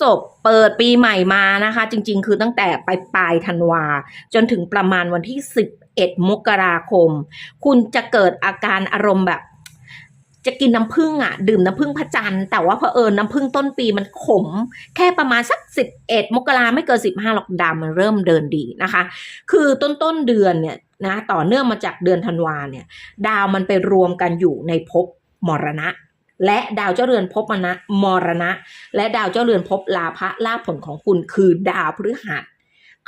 ศพเปิดปีใหม่มานะคะ จริง ๆ คือตั้งแต่ปลายปลายธันวา จนถึงประมาณวันที่ 11 มกราคม คุณจะเกิดอาการอารมณ์แบบ จะกินน้ำผึ้งอะ ดื่มน้ำผึ้งพระจันทร์แต่ว่าเผอิญน้ำผึ้งต้นปีมันขม แค่ประมาณสัก 11 มกราไม่เกิน 15หรอกดามันเริ่มเดินดีนะคะ คือต้นต้นเดือนเนี่ยนะต่อเนื่องมาจากเดือนธันวาเนี่ย ดาวมันไปรวมกันอยู่ในภพมรณะ และดาวเจ้าเรือนภพมณะมรณะ และดาวเจ้าเรือนภพลาภะลาภผลของคุณคือดาวพฤหัส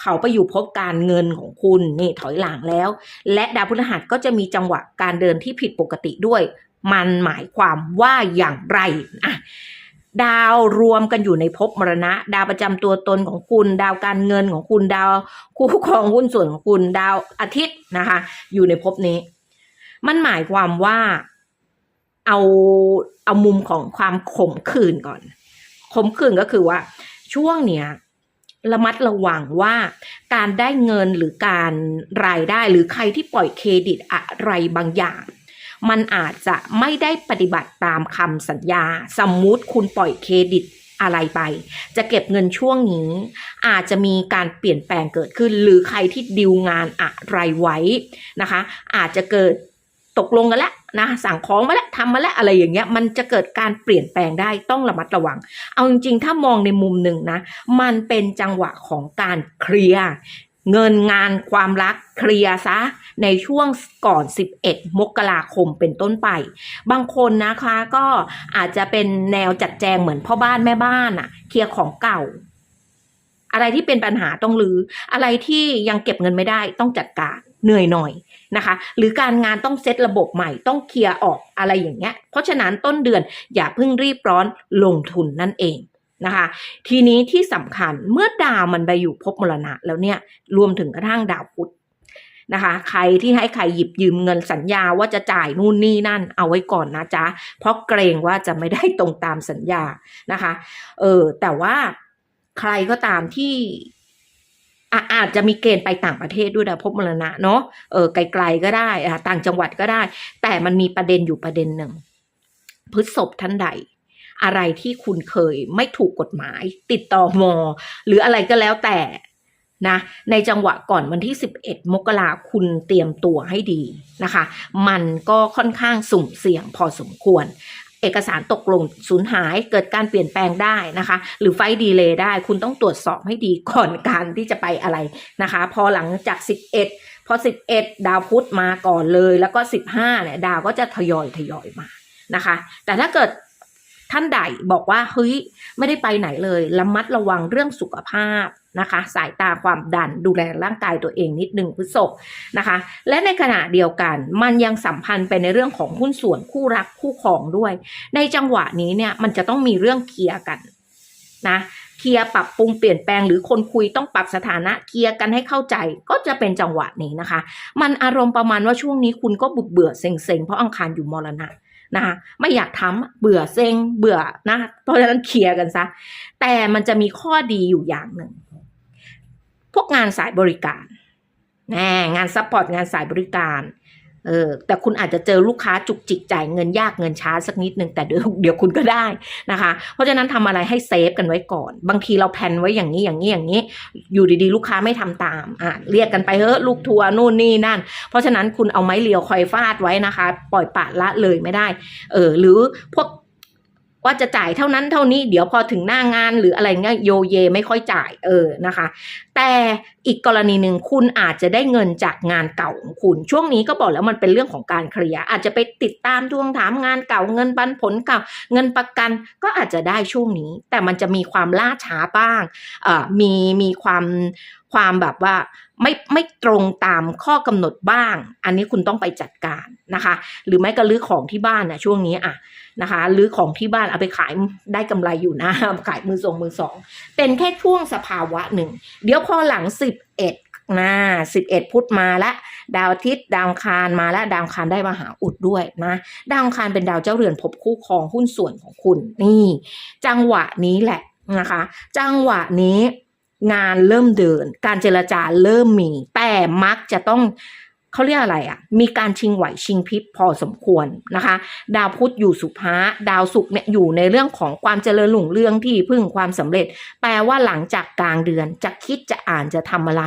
เขาไปอยู่ภพการเงินของคุณนี่ถอยหลังแล้ว และดาวพฤหัสก็จะมีจังหวะการเดินที่ผิดปกติด้วย มันหมายความว่าอย่างไรอะดาวรวมกันอยู่ในภพมรณะ ดาวประจำตัวตนของคุณ ดาวการเงินของคุณดาวคู่ครองหุ้นส่วนของคุณดาวอาทิตย์นะคะ อยู่ในภพนี้ มันหมายความว่า เอาเอามุมของความขมขื่นก่อนขมขื่นก็คือว่า ช่วงเนี้ยระมัดระวังว่าการได้เงินหรือการรายได้หรือใครที่ปล่อยเครดิตอะไรบางอย่าง มันอาจจะไม่ได้ปฏิบัติตามคำสัญญา สมมุติคุณปล่อยเครดิตอะไรไป จะเก็บเงินช่วงนี้ อาจจะมีการเปลี่ยนแปลงเกิดขึ้น หรือใครที่ดิวงานอะไรไว้นะคะ อาจจะเกิดตกลงกันแล้ว นะสั่งของมาแล้วทำมาแล้วอะไรอย่างเงี้ยมันจะเกิดการเปลี่ยนแปลงได้ต้องระมัดระวัง เอาจริงๆ ถ้ามองในมุมหนึ่งนะ มันเป็นจังหวะของการเคลียร์เงินงานความรักเคลียร์ซะในช่วงก่อน 11 มกราคมเป็นต้นไป บางคนนะคะก็อาจจะเป็นแนวจัดแจงเหมือนพ่อบ้านแม่บ้านอะเคลียร์ของเก่า อะไรที่เป็นปัญหาต้องรื้ออะไรที่ยังเก็บเงินไม่ได้ต้องจัดการเหนื่อยหน่อย นะคะ หรือการงานต้องเซตระบบใหม่ต้องเคลียร์ออกอะไรอย่างเงี้ย เพราะฉะนั้นต้นเดือนอย่าเพิ่งรีบร้อนลงทุนนั่นเองนะคะ ทีนี้ที่สำคัญเมื่อดาวมันไปอยู่ภพมรณะแล้วเนี่ยรวมถึงกระทั่งดาวพุธนะคะใครที่ให้ใครหยิบยืมเงินสัญญาว่าจะจ่ายนู่นนี่นั่นเอาไว้ก่อนนะจ๊ะ เพราะเกรงว่าจะไม่ได้ตรงตามสัญญานะคะ เออแต่ว่าใครก็ตามที่ อะอาจจะมีเกณฑ์ไปต่างประเทศด้วยนะพบมรณะเนาะเออไกลๆก็ได้ต่างจังหวัดก็ได้ แต่มันมีประเด็นอยู่ประเด็นหนึ่งพฤษภท่านใด อะไรที่คุณเคยไม่ถูกกฎหมาย ติดต่อมอ หรืออะไรก็แล้วแต่นะในจังหวะก่อนวันที่ 11 มกราคุณเตรียมตัวให้ดีนะคะ มันก็ค่อนข้างสุ่มเสี่ยงพอสมควร เอกสารตกลงสูญหายเกิดการเปลี่ยนแปลงได้นะคะ หรือไฟดีเลย์ได้ คุณต้องตรวจสอบให้ดีก่อนการที่จะไปอะไรนะคะ พอหลังจาก 11 พอ 11 ดาวพุธมาก่อนเลย แล้วก็ 15เนี่ยดาวก็จะทยอยทยอยมานะคะ แต่ถ้าเกิด ท่านใดบอกว่าเฮ้ยไม่ได้ไปไหนเลยระมัดระวังเรื่องสุขภาพนะคะ สายตาความดันดูแลร่างกายตัวเองนิดนึงพฤษภนะคะ และในขณะเดียวกันมันยังสัมพันธ์ไปในเรื่องของหุ้นส่วนคู่รักคู่ครองด้วย ในจังหวะนี้เนี่ยมันจะต้องมีเรื่องเคลียร์กันนะเคลียร์ปรับปรุงเปลี่ยนแปลงหรือคนคุยต้องปรับสถานะเคลียร์กันให้เข้าใจก็จะเป็นจังหวะนี้นะคะ มันอารมณ์ประมาณว่าช่วงนี้คุณก็บุเบื่อเซ็งๆเพราะอังคารอยู่มรณะ นะคะไม่อยากทำเบื่อเซ็งเบื่อนะ เพราะฉะนั้นเคลียร์กันซะ แต่มันจะมีข้อดีอยู่อย่างหนึ่ง พวกงานสายบริการแหมงานซัพพอร์ตงานสายบริการ เออแต่คุณอาจจะเจอลูกค้าจุกจิกจ่ายเงินยากเงินช้าสักนิดนึงแต่เดี๋ยวเดี๋ยวคุณก็ได้นะคะ เพราะฉะนั้นทำอะไรให้เซฟกันไว้ก่อน บางทีเราแพนไว้อย่างนี้อย่างนี้อย่างนี้ อยู่ดีๆ ลูกค้าไม่ทำตามอะเรียกกันไปเฮ้ยลูกทัวร์นู่นนี่นั่น เพราะฉะนั้นคุณเอาไม้เรียวคอยฟาดไว้นะคะ ปล่อยปะละเลยไม่ได้เออหรือพวก ว่าจะจ่ายเท่านั้นเท่านี้เดี๋ยวพอถึงหน้างานหรืออะไรเงี้ยโยเยไม่ค่อยจ่ายเออนะคะ แต่อีกกรณีหนึ่งคุณอาจจะได้เงินจากงานเก่าของคุณ ช่วงนี้ก็บอกแล้วมันเป็นเรื่องของการเคลียร์อาจจะไปติดตามทวงถามงานเก่าเงินปันผลเก่า เงินประกันก็อาจจะได้ช่วงนี้ แต่มันจะมีความล่าช้าบ้างเอ่อมีมีความความแบบว่าไม่ไม่ตรงตามข้อกำหนดบ้าง อันนี้คุณต้องไปจัดการนะคะ หรือไม่ก็รื้อของที่บ้านนะช่วงนี้อะ นะคะ หรือของที่บ้านเอาไปขายได้กำไรอยู่นะ ขายมือสองมือสอง เป็นแค่ช่วงสภาวะหนึ่ง เดี๋ยวพอหลังสิบเอ็ดนะสิบเอ็ดพุธมาละดาวอาทิตย์ดาวคารมาแล้วดาวคารได้มาหาอุดด้วยนะ ดาวคารเป็นดาวเจ้าเรือนภพคู่ครองหุ้นส่วนของคุณนี่ จังหวะนี้แหละนะคะ จังหวะนี้งานเริ่มเดิน การเจรจาเริ่มมี แต่มักจะต้อง เขาเรียกอะไรอะ่ะ มีการชิงไหวชิงพริบพอสมควรนะคะ ดาวพุธอยู่สุภาดาวศุกร์เนี่ยอยู่ในเรื่องของความเจริญหลุ่งเรื่องที่พึ่งความสำเร็จ แปลว่าหลังจากกลางเดือนจะคิดจะอ่านจะทำอะไร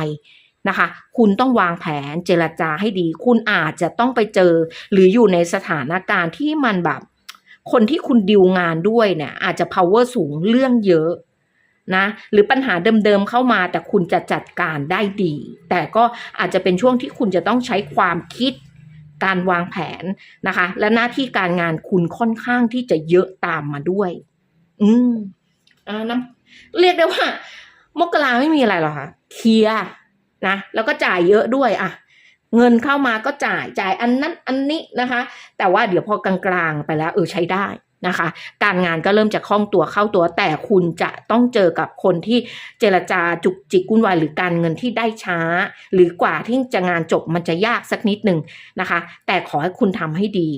นะคะ คุณต้องวางแผนเจรจาให้ดี คุณอาจจะต้องไปเจอ หรืออยู่ในสถานการณ์ที่มันแบบ คนที่คุณดิวงานด้วยเนี่ยอาจจะ power สูงเรื่องเยอะ นะหรือปัญหาเดิมๆเข้ามาแต่คุณจะจัดการได้ดี แต่ก็อาจจะเป็นช่วงที่คุณจะต้องใช้ความคิดการวางแผนนะคะ และหน้าที่การงานคุณค่อนข้างที่จะเยอะตามมาด้วย อืมอ่าน้ำเรียกได้ว่า มกราไม่มีอะไรหรอกค่ะเคลียนะแล้วก็จ่ายเยอะด้วยอะเงินเข้ามาก็จ่ายจ่ายอันนั้นอันนี้นะคะ แต่ว่าเดี๋ยวพอกลางๆไปแล้ว เออใช้ได้ นะคะ การงานก็เริ่มจะคล่องตัวเข้าตัวแต่คุณจะต้องเจอกับคนที่เจรจาจุกจิกวุ่นวายหรือการเงินที่ได้ช้า หรือกว่าที่จะงานจบมันจะยากสักนิดหนึ่งนะคะ แต่ขอให้คุณทำให้ดี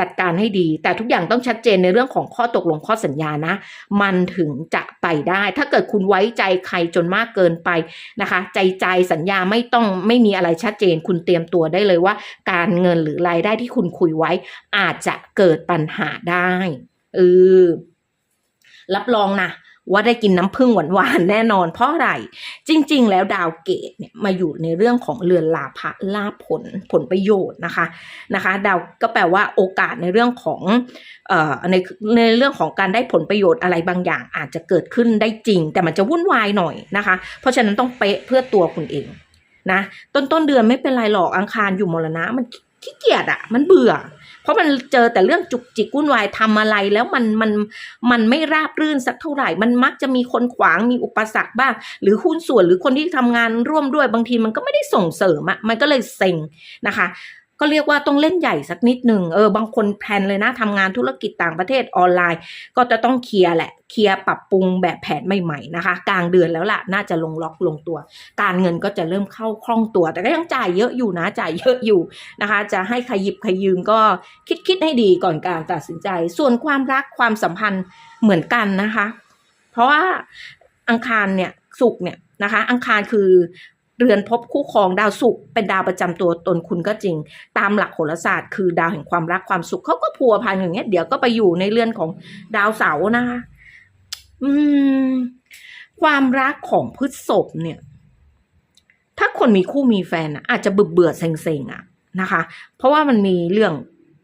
จัดการให้ดี แต่ทุกอย่างต้องชัดเจนในเรื่องของข้อตกลงข้อสัญญานะ มันถึงจะไปได้ ถ้าเกิดคุณไว้ใจใครจนมากเกินไปนะคะ ใจใจสัญญาไม่ต้องไม่มีอะไรชัดเจน คุณเตรียมตัวได้เลยว่า การเงินหรือรายได้ที่คุณคุยไว้ อาจจะเกิดปัญหาได้เออรับรองนะ ว่าได้กินน้ำผึ้งหวานๆแน่นอนเพราะอะไร จริง ๆ แล้วดาวเกตเนี่ยมาอยู่ในเรื่องของเรือนลาภะลาภผลผลประโยชน์นะคะนะคะ ดาวก็แปลว่าโอกาสในเรื่องของเอ่อในในเรื่องของการได้ผลประโยชน์อะไรบางอย่างอาจจะเกิดขึ้นได้จริง แต่มันจะวุ่นวายหน่อยนะคะ เพราะฉะนั้นต้องเป๊ะเพื่อตัวคุณเองนะต้นต้นเดือนไม่เป็นไรหรอกอังคารอยู่มรณะมันขี้เกียจอะมันเบื่อ เพราะมันเจอแต่เรื่องจุกจิกวุ่นวายทำอะไรแล้วมันมันมันไม่ราบรื่นสักเท่าไหร่ มันมักจะมีคนขวางมีอุปสรรคบ้าง หรือหุ้นส่วนหรือคนที่ทำงานร่วมด้วยบางทีมันก็ไม่ได้ส่งเสริมอะมันก็เลยเซ็งนะคะ ก็เรียกว่าต้องเล่นใหญ่สักนิดหนึ่งเออบางคนแพลนเลยนะทำงานธุรกิจต่างประเทศออนไลน์ ก็จะต้องเคลียร์แหละเคลียร์ปรับปรุงแบบแผนใหม่ๆนะคะ กลางเดือนแล้วล่ะน่าจะลงล็อกลงตัว การเงินก็จะเริ่มเข้าคล่องตัว แต่ก็ยังจ่ายเยอะอยู่นะจ่ายเยอะอยู่นะคะ จะให้ใครหยิบใครยืมก็คิดคิดให้ดีก่อนการตัดสินใจ ส่วนความรักความสัมพันธ์เหมือนกันนะคะ เพราะว่าอังคารเนี่ยสุกร์เนี่ยนะคะ อังคารคือ เรือนพบคู่ครองดาวศุกร์เป็นดาวประจำตัวตนคุณก็จริง ตามหลักโหราศาสตร์ คือดาวแห่งความรักความสุขเขาก็พัวพันอย่างเงี้ยเดี๋ยวก็ไปอยู่ในเรือนของดาวเสาร์นะคะอืม ความรักของพฤษภเนี่ย ถ้าคนมีคู่มีแฟนอะอาจจะเบื่อเบื่อเซ็งๆอะนะคะ เพราะว่ามันมีเรื่อง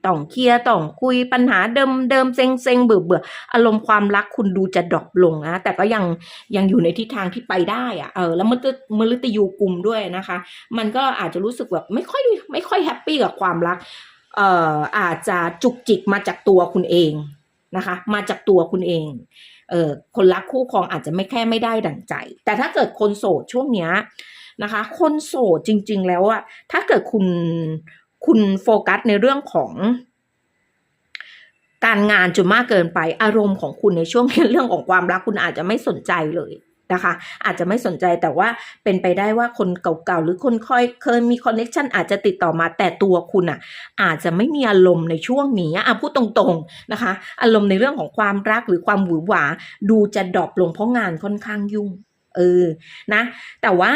ต้องเคลียร์ต้องคุยปัญหาเดิมเดิมเซ็งเซ็งเบื่อเบื่ออารมณ์ความรักคุณดูจะดรอปลงนะแต่ก็ยังยังอยู่ในทิศทางที่ไปได้อะเออแล้วมันจะมฤตยูกลุ่มด้วยนะคะ มันก็อาจจะรู้สึกแบบไม่ค่อยไม่ค่อยแฮปปี้กับความรักเอ่ออาจจะจุกจิกมาจากตัวคุณเองนะคะ มาจากตัวคุณเองเออคนรักคู่ครองอาจจะไม่แค่ไม่ได้ดั่งใจ แต่ถ้าเกิดคนโสดช่วงเนี้ยนะคะ คนโสดจริง ๆ แล้วอะถ้าเกิดคุณ คุณโฟกัสในเรื่องของการงานจนมากเกินไปอารมณ์ของคุณในช่วงเรื่องของความรักคุณอาจจะไม่สนใจเลยนะคะ อาจจะไม่สนใจแต่ว่าเป็นไปได้ว่าคนเก่าๆหรือคนค่อยเคยมีคอนเน็ชันอาจจะติดต่อมาแต่ตัวคุณอะ อาจจะไม่มีอารมณ์ในช่วงนี้อะพูดตรงๆนะคะ อารมณ์ในเรื่องของความรักหรือความหวือหวา ดูจะดรอปลงเพราะงานค่อนข้างยุ่ง เออนะ แต่ว่า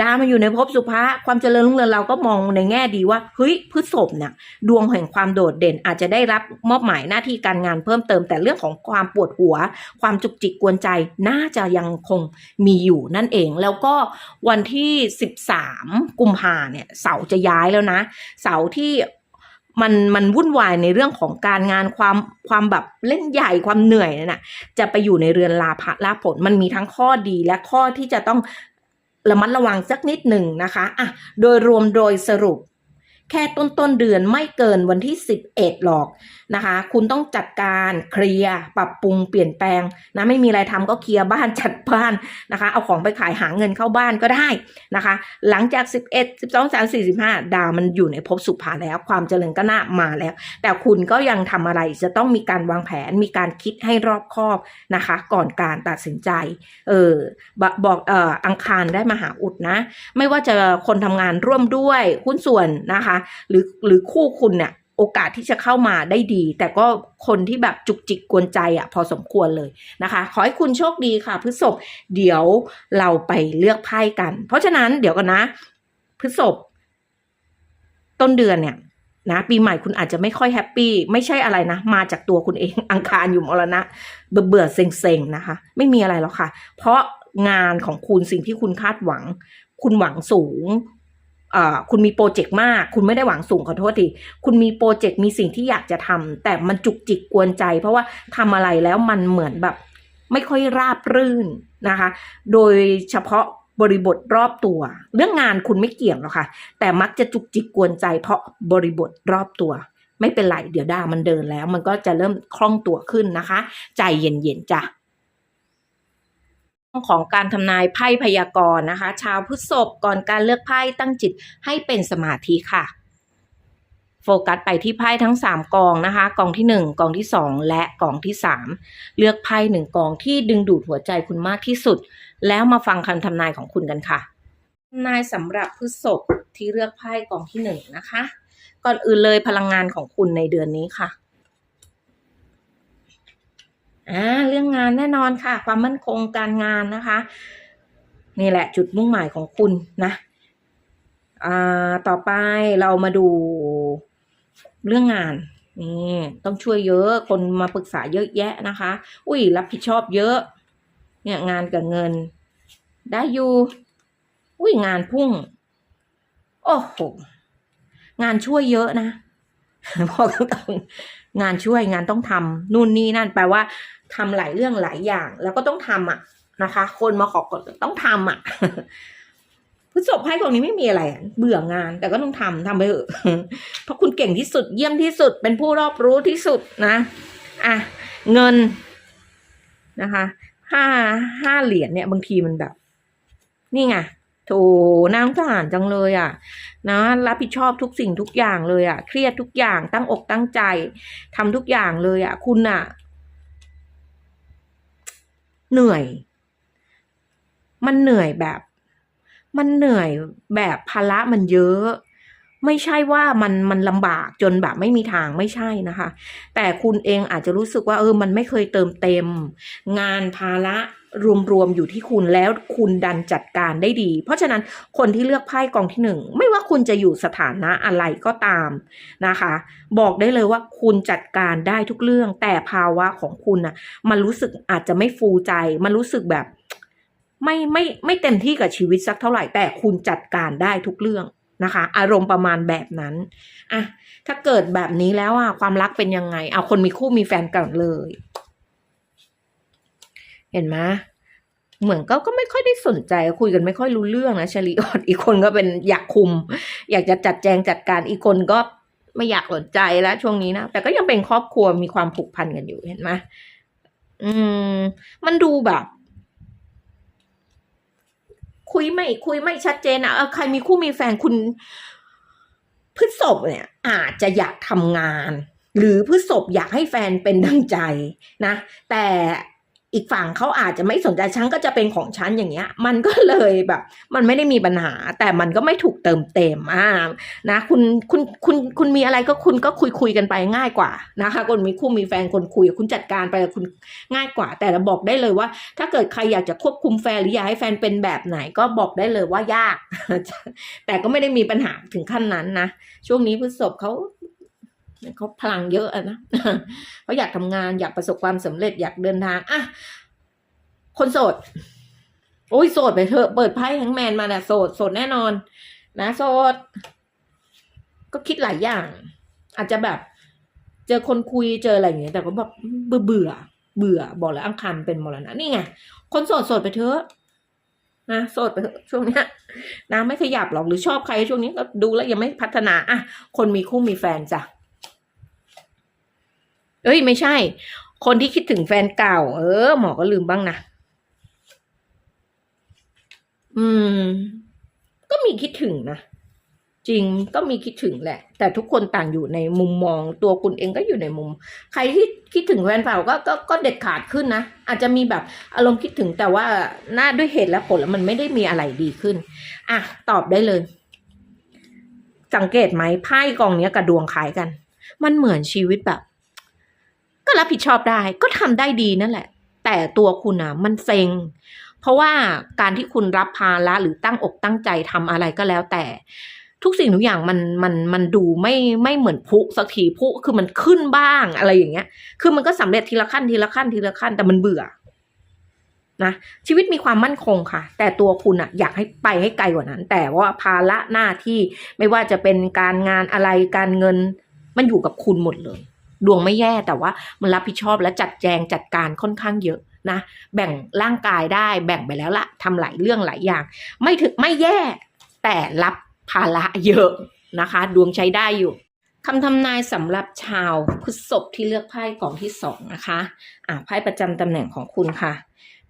ดาวมาอยู่ในภพสุภาความเจริญรุ่งเรืองเราก็มองในแง่ดีว่าเฮ้ยพฤษภเนี่ยดวงแห่งความโดดเด่นอาจจะได้รับมอบหมายหน้าที่การงานเพิ่มเติมแต่เรื่องของความปวดหัว ความจุกจิกกวนใจน่าจะยังคงมีอยู่นั่นเอง แล้วก็วันที่ 13 กุมภาเนี่ยเสาจะย้ายแล้วนะ เสาที่มันมันวุ่นวายในเรื่องของการงานความความแบบเล่นใหญ่ความเหนื่อยนั่นน่ะจะไปอยู่ในเรือนลาภะลาผลมันมีทั้งข้อดีและข้อที่จะต้อง ระมัดระวังสักนิดหนึ่งนะคะอะโดยรวมโดยสรุป แค่ต้นต้นเดือนไม่เกินวันที่ 11 หรอกนะคะ คุณต้องจัดการเคลียร์ปรับปรุงเปลี่ยนแปลงนะไม่มีอะไรทำก็เคลียร์บ้านจัดบ้านนะคะ เอาของไปขายหาเงินเข้าบ้านก็ได้นะคะ หลังจาก 11 12 3 4 5 ดาวมันอยู่ในภพสุภาแล้ว ความเจริญก็น่ามาแล้ว แต่คุณก็ยังทำอะไรจะต้องมีการวางแผนมีการคิดให้รอบคอบนะคะ ก่อนการตัดสินใจเออบบอกเอ่ออังคารได้มาหาอุดนะ ไม่ว่าจะคนทำงานร่วมด้วยหุ้นส่วนนะคะหรือหรือคู่คุณเนี่ยโอกาสที่จะเข้ามาได้ดี แต่ก็คนที่แบบจุกจิกกวนใจอะพอสมควรเลยนะคะ ขอให้คุณโชคดีค่ะพฤษภเดี๋ยวเราไปเลือกไพ่กัน เพราะฉะนั้นเดี๋ยวกันนะพฤษภต้นเดือนเนี่ยนะปีใหม่คุณอาจจะไม่ค่อยแฮปปี้ไม่ใช่อะไรนะ มาจากตัวคุณเองอังคารอยู่มรณะ เบื่อเบื่อเซ็งๆนะคะ ไม่มีอะไรหรอกค่ะ เพราะงานของคุณสิ่งที่คุณคาดหวัง คุณหวังสูง คุณมีโปรเจกต์มาก คุณไม่ได้หวังสูงขอโทษทีคุณมีโปรเจกต์มีสิ่งที่อยากจะทำแต่มันจุกจิกกวนใจ เพราะว่าทำอะไรแล้วมันเหมือนแบบ ไม่ค่อยราบรื่นนะคะ โดยเฉพาะบริบทรอบตัว เรื่องงานคุณไม่เกี่ยงหรอกค่ะ แต่มักจะจุกจิกกวนใจ เพราะบริบทรอบตัว ไม่เป็นไรเดี๋ยวดาวมันเดินแล้ว มันก็จะเริ่มคล่องตัวขึ้นนะคะ ใจเย็นๆจ้ะ ของการทำนายไพ่พยากรณ์นะคะ ชาวพฤษภก่อนการเลือกไพ่ตั้งจิตให้เป็นสมาธิค่ะ โฟกัสไปที่ไพ่ทั้ง 3 กองนะคะ กองที่ 1 กองที่ 2 และกองที่ 3 เลือกไพ่หนึ่งกองที่ดึงดูดหัวใจคุณมากที่สุด แล้วมาฟังคำทำนายของคุณกันค่ะทำนายสำหรับพฤษภที่เลือกไพ่กองที่ 1 นะคะ ก่อนอื่นเลยพลังงานของคุณในเดือนนี้ค่ะ อ่าเรื่องงานแน่นอนค่ะ ความมั่นคงการงานนะคะ นี่แหละจุดมุ่งหมายของคุณนะอ่าต่อไปเรามาดูเรื่องงานนี่ต้องช่วยเยอะคนมาปรึกษาเยอะแยะนะคะ อุ้ยรับผิดชอบเยอะ เนี่ยงานกับเงิน ได้อยู่อุ้ยงานพุ่ง โอ้โหงานช่วยเยอะนะ บอกตรงงานช่วยงานต้องทำนู่นนี่นั่นแปลว่าทำหลายเรื่องหลายอย่าง แล้วก็ต้องทำอะนะคะ คนมาขอกดต้องทำอะพฤษภไพ่กองนี้ไม่มีอะไรเบื่องาน แต่ก็ต้องทำทำไปเถอะเพราะคุณเก่งที่สุดเยี่ยมที่สุด เป็นผู้รอบรู้ที่สุดนะอะเงินนะคะห้าห้าเหรียญเนี่ย บางทีมันแบบ นี่ไง โถนางทหารจังเลยอะ นะ รับผิดชอบทุกสิ่งทุกอย่างเลยอะ เครียดทุกอย่างตั้งอกตั้งใจทำทุกอย่างเลยอะ คุณอะ เหนื่อย มันเหนื่อยแบบ มันเหนื่อยแบบภาระมันเยอะ ไม่ใช่ว่ามันมันลำบากจนแบบไม่มีทางไม่ใช่นะคะ แต่คุณเองอาจจะรู้สึกว่าเออมันไม่เคยเติมเต็ม งานภาระรวมๆอยู่ที่คุณแล้วคุณดันจัดการได้ดี เพราะฉะนั้นคนที่เลือกไพ่กองที่หนึ่งไม่ว่าคุณจะอยู่สถานะอะไรก็ตามนะคะ บอกได้เลยว่าคุณจัดการได้ทุกเรื่อง แต่ภาวะของคุณนะมันรู้สึกอาจจะไม่ฟูใจ มันรู้สึกแบบ ไม่ไม่ไม่เต็มที่กับชีวิตสักเท่าไหร่แต่คุณจัดการได้ทุกเรื่อง นะคะ อารมณ์ประมาณแบบนั้นอะถ้าเกิดแบบนี้แล้วอะความรักเป็นยังไง เอาคนมีคู่มีแฟนกันเลย เห็นไหมเหมือนก็ก็ไม่ค่อยได้สนใจคุยกันไม่ค่อยรู้เรื่องนะชลีออดอีกคนก็เป็นอยากคุม อยากจะจัดแจงจัดการอีกคนก็ไม่อยากสนใจแล้วช่วงนี้นะแต่ก็ยังเป็นครอบครัวมีความผูกพันกันอยู่เห็นไหมอืม มันดูแบบ คุยไม่คุยไม่ชัดเจนอะใครมีคู่มีแฟนคุณพฤษภเนี่ย อาจจะอยากทำงาน หรือพฤษภอยากให้แฟนเป็นดังใจนะ แต่ อีกฝั่งเขาอาจจะไม่สนใจฉันก็จะเป็นของฉันอย่างเงี้ย มันก็เลยแบบ มันไม่ได้มีปัญหา แต่มันก็ไม่ถูกเติมเต็มอ่านะ คุณคุณคุณคุณมีอะไรก็คุณก็คุยคุยกันไปง่ายกว่านะคะคนมีคู่มีแฟนคนคุยคุณจัดการไปกับคุณง่ายกว่า แต่เราบอกได้เลยว่า ถ้าเกิดใครอยากจะควบคุมแฟนหรืออยากให้แฟนเป็นแบบไหนก็บอกได้เลยว่ายาก แต่ก็ไม่ได้มีปัญหาถึงขั้นนั้นนะช่วงนี้พฤษภเขา เขาพลังเยอะอะนะเขาอยากทำงานอยากประสบความสำเร็จอยากเดินทางอะคนโสด โอ้ยโสดไปเถอะ เปิดไพ่ทั้งแมนมาน่ะโสดโสดแน่นอน นะโสด ก็คิดหลายอย่าง อาจจะแบบ เจอคนคุยเจออะไรอย่างเงี้ยแต่ก็แบบเบื่อเบื่อเบื่อบอกแล้วอังคารเป็นมรณะนี่ไงคนโสดโสดไปเถอะนะโสดไปเถอะช่วงเนี้ยนะไม่ขยับหรอกหรือชอบใครช่วงนี้ก็ดูแล้วยังไม่พัฒนาอะคนมีคู่มีแฟนจ้ะ เอ้ย ไม่ใช่ คนที่คิดถึงแฟนเก่า เออ หมอก็ลืมบ้างนะ อืม ก็มีคิดถึงนะ จริงก็มีคิดถึงแหละ แต่ทุกคนต่างอยู่ในมุมมอง ตัวคุณเองก็อยู่ในมุม ใครที่คิดถึงแฟนเก่าก็ก็ก็เด็ดขาดขึ้นนะ อาจจะมีแบบอารมณ์คิดถึงแต่ว่าหน้าด้วยเหตุและผลแล้วมันไม่ได้มีอะไรดีขึ้น อะ ตอบได้เลย สังเกตไหมไพ่กองเนี้ยกับดวงคล้ายกัน มันเหมือนชีวิตแบบ ก็รับผิดชอบได้ก็ทำได้ดีนั่นแหละ แต่ตัวคุณอะ มันเซ็ง เพราะว่าการที่คุณรับภาระหรือตั้งอกตั้งใจทำอะไรก็แล้วแต่ทุกสิ่งทุกอย่างมันมันมันดูไม่ไม่เหมือนพุสักทีพุคือมันขึ้นบ้างอะไรอย่างเงี้ย คือมันก็สำเร็จทีละขั้นทีละขั้นทีละขั้นแต่มันเบื่อนะชีวิตมีความมั่นคงค่ะ แต่ตัวคุณอะอยากให้ไปให้ไกลกว่านั้น แต่ว่าภาระหน้าที่ไม่ว่าจะเป็นการงานอะไรการเงิน มันอยู่กับคุณหมดเลย ดวงไม่แย่แต่ว่ามันรับผิดชอบและจัดแจงจัดการค่อนข้างเยอะนะ แบ่งร่างกายได้แบ่งไปแล้วละทำหลายเรื่องหลายอย่าง ไม่ถึงไม่แย่แต่รับภาระเยอะนะคะ ดวงใช้ได้อยู่คำทำนายสำหรับชาวพฤษภที่เลือกไพ่กล่องที่สองนะคะ อ่าไพ่ประจำตำแหน่งของคุณค่ะ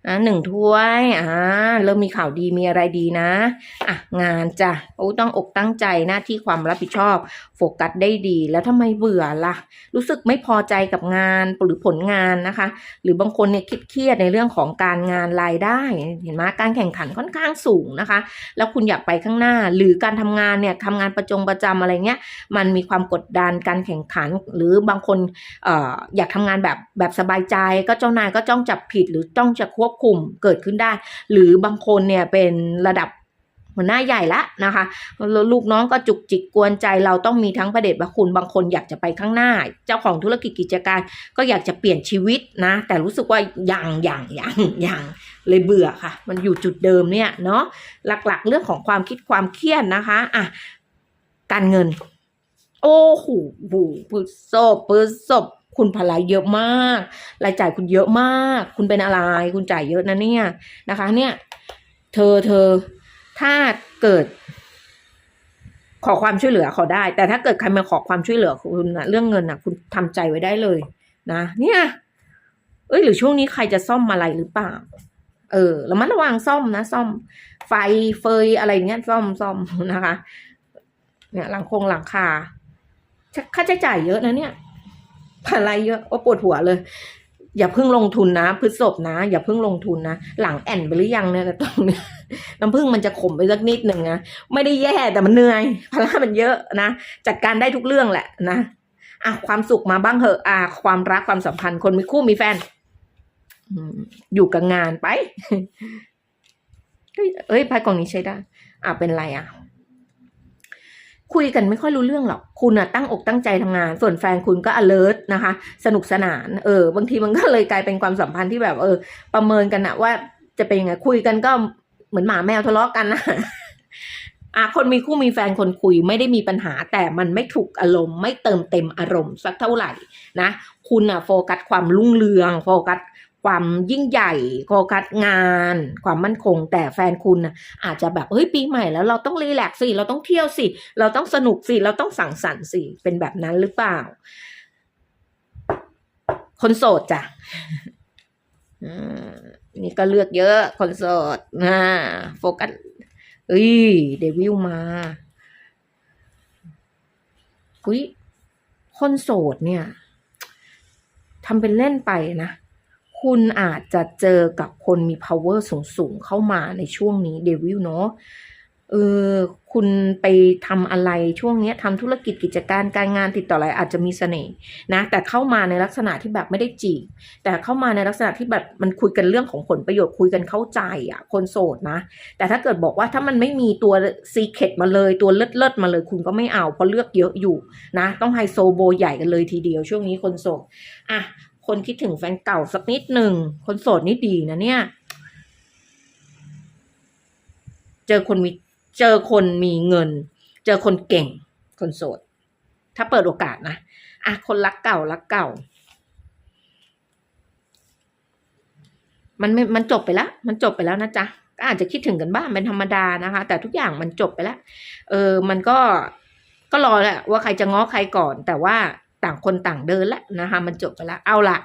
อ่าหนึ่งถ้วยอ่าเริ่มมีข่าวดีมีอะไรดีนะอะงานจ้ะโอ้ต้องอกตั้งใจหน้าที่ความรับผิดชอบ โฟกัสได้ดี แล้วทำไมเบื่อล่ะ รู้สึกไม่พอใจกับงานหรือผลงานนะคะ หรือบางคนเนี่ยคิดเครียดในเรื่องของการงานรายได้ เห็นไหมการแข่งขันค่อนข้างสูงนะคะ แล้วคุณอยากไปข้างหน้า หรือการทำงานเนี่ยทำงานประจงประจำอะไรเงี้ย มันมีความกดดันการแข่งขัน หรือบางคนเอ่ออยากทำงานแบบแบบสบายใจ ก็เจ้านายก็จ้องจับผิดหรือจ้องจะควบคุมเกิดขึ้นได้ หรือบางคนเนี่ยเป็นระดับหัวหน้าใหญ่ละนะคะลูกน้องก็จุกจิกกวนใจเราต้องมีทั้งประเดชพระคุณบางคนอยากจะไปข้างหน้า เจ้าของธุรกิจกิจการก็อยากจะเปลี่ยนชีวิตนะ แต่รู้สึกว่าอยังอยังอยังอยังเลยเบื่อค่ะ มันอยู่จุดเดิมเนี่ยเนาะหลักๆ เรื่องของความคิดความเครียดนะคะอะการเงิน โอ้โหบูปืนศพปืนศพ คุณภาระเยอะมาก รายจ่ายคุณเยอะมาก คุณเป็นอะไร คุณจ่ายเยอะนะเนี่ยนะคะ เนี่ย เธอเธอถ้าเกิด ขอความช่วยเหลือขอได้ แต่ถ้าเกิดใครมาขอความช่วยเหลือคุณนะเรื่องเงินนะคุณทำใจไว้ได้เลยนะ เนี่ย เอ้ยหรือช่วงนี้ใครจะซ่อมอะไรหรือเปล่า เออแล้วมันระวังซ่อมนะซ่อม ไฟเฟยอะไรเงี้ยซ่อมซ่อมนะคะ เนี่ยหลังคงหลังคาค่าใช้จ่ายเยอะนะเนี่ย อะไรเยอะว่าปวดหัวเลย อย่าเพิ่งลงทุนนะพฤษภนะ อย่าเพิ่งลงทุนนะหลังแอนไปหรือยังเนี่ยตรงเนี้ยน้ำผึ้งมันจะขมไปสักนิดหนึ่งนะไม่ได้แย่แต่มันเหนื่อยภาระมันเยอะนะจัดการได้ทุกเรื่องแหละนะอะความสุขมาบ้างเหอะอะความรักความสัมพันธ์คนมีคู่มีแฟนอยู่กับงานไปเฮ้ยเอ้ยไพ่กองนี้ใช้ได้ อะเป็นไรอะ คุยกันไม่ค่อยรู้เรื่องหรอก คุณอะตั้งอกตั้งใจทำงาน ส่วนแฟนคุณก็ alert นะคะ สนุกสนาน เออ บางทีมันก็เลยกลายเป็นความสัมพันธ์ที่แบบเออ ประเมินกันอะว่าจะเป็นยังไง คุยกันก็เหมือนหมาแมวทะเลาะกันนะอะคนมีคู่มีแฟนคนคุยไม่ได้มีปัญหา แต่มันไม่ถูกอารมณ์ ไม่เติมเต็มอารมณ์สักเท่าไหร่นะ คุณอะโฟกัสความรุ่งเรือง โฟกัส ความยิ่งใหญ่โฟกัสงาน ความมั่นคง แต่แฟนคุณอะอาจจะแบบเฮ้ยปีใหม่แล้วเราต้องรีแลกซ์สิ เราต้องเที่ยวสิ เราต้องสนุกสิ เราต้องสังสรรค์สิ เป็นแบบนั้นหรือเปล่า คนโสดจ้ะอืมนี่ก็เลือกเยอะ คนโสดนะโฟกัสเอ้ยเดวิลมาอุ้ยคนโสดเนี่ยทำเป็นเล่นไปนะ คุณอาจจะเจอกับคนมี power สูงๆ เข้ามาในช่วงนี้เดวิลเนาะเออคุณไปทำอะไรช่วงเนี้ยทำธุรกิจกิจการการงานติดต่ออะไรอาจจะมีเสน่ห์นะ แต่เข้ามาในลักษณะที่แบบไม่ได้จีบแต่เข้ามาในลักษณะที่แบบมันคุยกันเรื่องของผลประโยชน์คุยกันเข้าใจอะ คนโสดนะ แต่ถ้าเกิดบอกว่าถ้ามันไม่มีตัวซีเคตมาเลยตัวเลิศเลิศๆมาเลยคุณก็ไม่เอาเพราะเลือกเยอะอยู่นะ ต้องไฮโซโบใหญ่กันเลยทีเดียวช่วงนี้คนโสดอะ คนคิดถึงแฟนเก่าสักนิดหนึ่ง คนโสดนี่ดีนะเนี่ย เจอคนมีเจอคนมีเงิน เจอคนเก่ง คนโสด ถ้าเปิดโอกาสนะอะคนรักเก่ารักเก่า มันไม่มันจบไปแล้ว มันจบไปแล้วนะจ๊ะก็อาจจะคิดถึงกันบ้างเป็นธรรมดานะคะ แต่ทุกอย่างมันจบไปแล้ว เออ มันก็ก็รอแหละว่าใครจะง้อใครก่อน แต่ว่า ต่างคนต่างเดินแล้วนะคะ มันจบไปแล้วเอาละ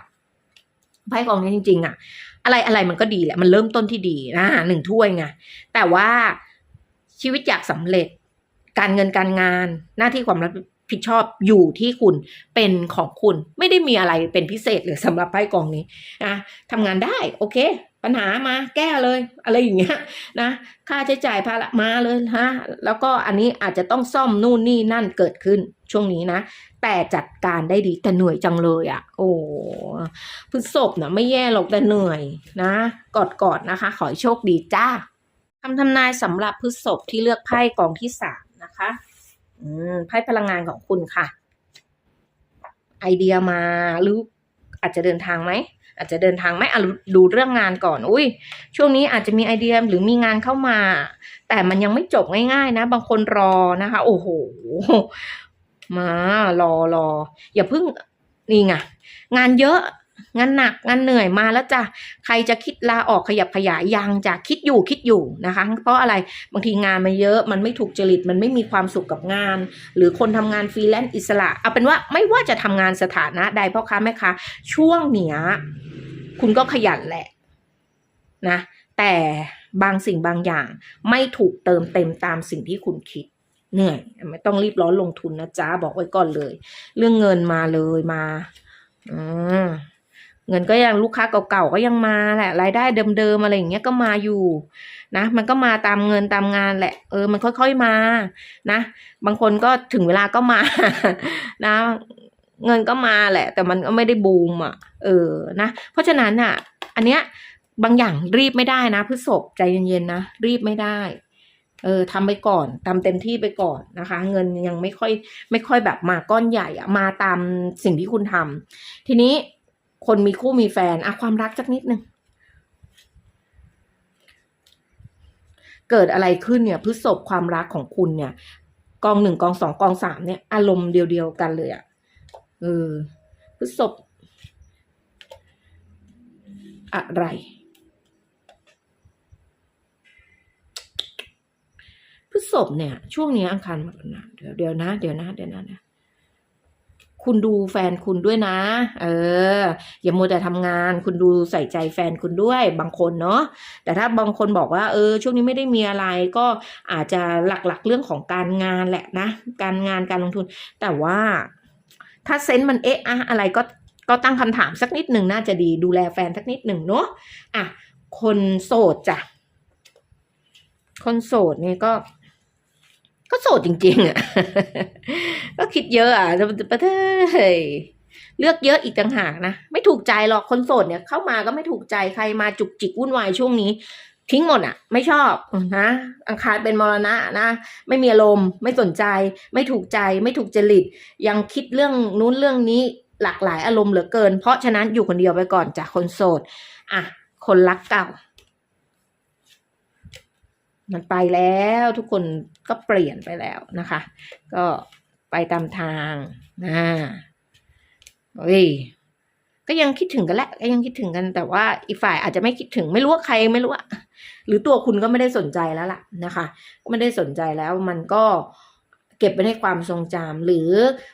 ไพ่กองนี้จริง ๆอะอะไรอะไรมันก็ดีแหละ มันเริ่มต้นที่ดีนะหนึ่งถ้วยไงแต่ว่าชีวิตอยากสำเร็จ การเงินการงาน หน้าที่ความรับผิดชอบอยู่ที่คุณเป็นของคุณไม่ได้มีอะไรเป็นพิเศษเลยสำหรับไพ่กองนี้นะทำงานได้โอเค ปัญหามาแก้เลย อะไรอย่างเงี้ยนะค่าใช้จ่ายภาระมาเลยฮะแล้วก็อันนี้อาจจะต้องซ่อมนู่นนี่นั่นเกิดขึ้นช่วงนี้นะ แต่จัดการได้ดีแต่เหนื่อยจังเลยอะ่ะ โอ้พฤษภนะไม่แย่หรอกแต่เหนื่อยนะกอดๆนนะคะ ขอโชคดีจ้าคำทำนายสำหรับพฤษภที่เลือกไพ่กองที่สามนะคะอืมไพ่พลังงานของคุณค่ะ ไอเดียมาหรืออาจจะเดินทางไหม อาจจะเดินทางไมอ่ดูเรื่องงานก่อน อุ้ยช่วงนี้อาจจะมีไอเดียหรือมีงานเข้ามา แต่มันยังไม่จบง่ายๆนะ บางคนรอนะคะ โอ้โห มารอรออย่าเพิ่งนี่ไงงานเยอะ งานหนักงานเหนื่อยมาแล้วจ้ะใครจะคิดลาออกขยับขยายยังจะคิดอยู่คิดอยู่นะคะ เพราะอะไรบางทีงานมันเยอะมันไม่ถูกจริตมันไม่มีความสุขกับงาน หรือคนทำงานฟรีแลนซ์อิสระเอาเป็นว่าไม่ว่าจะทำงานสถานะใดพ่อค้าแม่ค้าช่วงเนี้ยคุณก็ขยันแหละนะแต่บางสิ่งบางอย่างไม่ถูกเติมเต็มตามสิ่งที่คุณคิดเหนื่อยไม่ต้องรีบร้อนลงทุนนะจ๊ะบอกไว้ก่อนเลย เรื่องเงินมาเลยมา อืม เงินก็ยังลูกค้าเก่าๆก็ยังมาแหละรายได้เดิมๆอะไรอย่างเงี้ยก็มาอยู่นะ มันก็มาตามเงินตามงานแหละ เออ มันค่อยๆมานะ บางคนก็ถึงเวลาก็มา นะ เงินก็มาแหละ แต่มันก็ไม่ได้บูมอะ เออนะเพราะฉะนั้นอะ อันเนี้ยบางอย่างรีบไม่ได้นะพฤษภใจเย็นๆนะรีบไม่ได้ เออทำไปก่อนทำเต็มที่ไปก่อนนะคะ เงินยังไม่ค่อยไม่ค่อยแบบมาก้อนใหญ่อะมาตามสิ่งที่คุณทำทีนี้ คนมีคู่มีแฟนอะความรักสักนิดนึงเกิดอะไรขึ้นเนี่ยพฤษภความรักของคุณเนี่ย กองหนึ่งกองสองกองสามเนี่ยอารมณ์เดียวๆกันเลยอะเออพฤษภอะไร พฤษภเนี่ย ช่วงนี้อังคารมาแล้วนะเดี๋ยวเดี๋ยวนะ เดี๋ยวนะเดี๋ยวนะนะ คุณดูแฟนคุณด้วยนะ เออ อย่ามัวแต่ทำงาน คุณดูใส่ใจแฟนคุณด้วยบางคนเนาะ แต่ถ้าบางคนบอกว่า เออ ช่วงนี้ไม่ได้มีอะไร ก็อาจจะหลักๆเรื่องของการงานแหละนะ การงานการลงทุน แต่ว่าถ้าเซนส์มันเอ๊ะอะอะไรก็ก็ตั้งคำถามสักนิดหนึ่งน่าจะดีดูแลแฟนสักนิดหนึ่งเนาะอะคนโสดจ้ะคนโสดเนี่ยก็ ก็โสดจริง ๆ อะ ก็คิดเยอะอะจะประเทศเลือกเยอะอีกต่างหากนะ ไม่ถูกใจหรอกคนโสดเนี่ย เข้ามาก็ไม่ถูกใจใครมาจุกจิกวุ่นวายช่วงนี้ ทิ้งหมดอะ ไม่ชอบนะอังคารเป็นมรณะนะไม่มีอารมณ์ไม่สนใจ ไม่ถูกใจ ไม่ถูกจริต ยังคิดเรื่องนู้นเรื่องนี้หลากหลายอารมณ์เหลือเกิน เพราะฉะนั้นอยู่คนเดียวไปก่อนจากคนโสด อะ คนรักเก่า มันไปแล้วทุกคนก็เปลี่ยนไปแล้วนะคะ ก็ไปตามทางนะเฮ้ยก็ยังคิดถึงกันแหละก็ยังคิดถึงกันแต่ว่าอีกฝ่ายอาจจะไม่คิดถึงไม่รู้ว่าใครไม่รู้อะหรือตัวคุณก็ไม่ได้สนใจแล้วล่ะนะคะ ไม่ได้สนใจแล้วมันก็เก็บไว้ในความทรงจำหรือ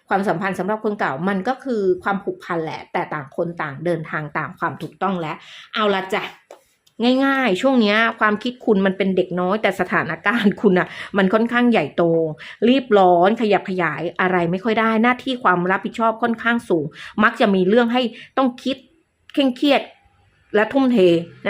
ความสัมพันธ์สำหรับคนเก่ามันก็คือความผูกพันแหละ แต่ต่างคนต่างเดินทางตามความถูกต้องแล้ว เอาละจ้ะ ง่ายๆ ช่วงนี้ความคิดคุณมันเป็นเด็กน้อย แต่สถานการณ์คุณอะมันค่อนข้างใหญ่โต รีบร้อนขยับขยายอะไรไม่ค่อยได้ หน้าที่ความรับผิดชอบค่อนข้างสูง มักจะมีเรื่องให้ต้องคิดเคร่งเครียดและทุ่มเท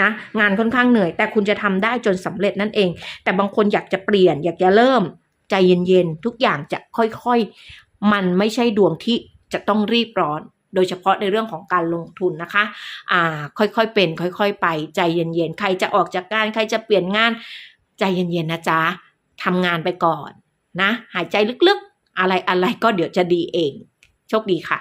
นะงานค่อนข้างเหนื่อย แต่คุณจะทำได้จนสำเร็จนั่นเอง แต่บางคนอยากจะเปลี่ยน อยากจะเริ่มใจเย็นๆ ทุกอย่างจะค่อยๆ มันไม่ใช่ดวงที่จะต้องรีบร้อน โดยเฉพาะในเรื่องของการลงทุนนะคะอ่าค่อยๆเป็น ค่อย ๆ ไปใจเย็นๆ ใครจะออกจากงานใครจะเปลี่ยนงานใจเย็นๆนะจ๊ะทำงานไปก่อนนะ หายใจลึกๆ อะไรอะไรก็เดี๋ยวจะดีเอง โชคดีค่ะ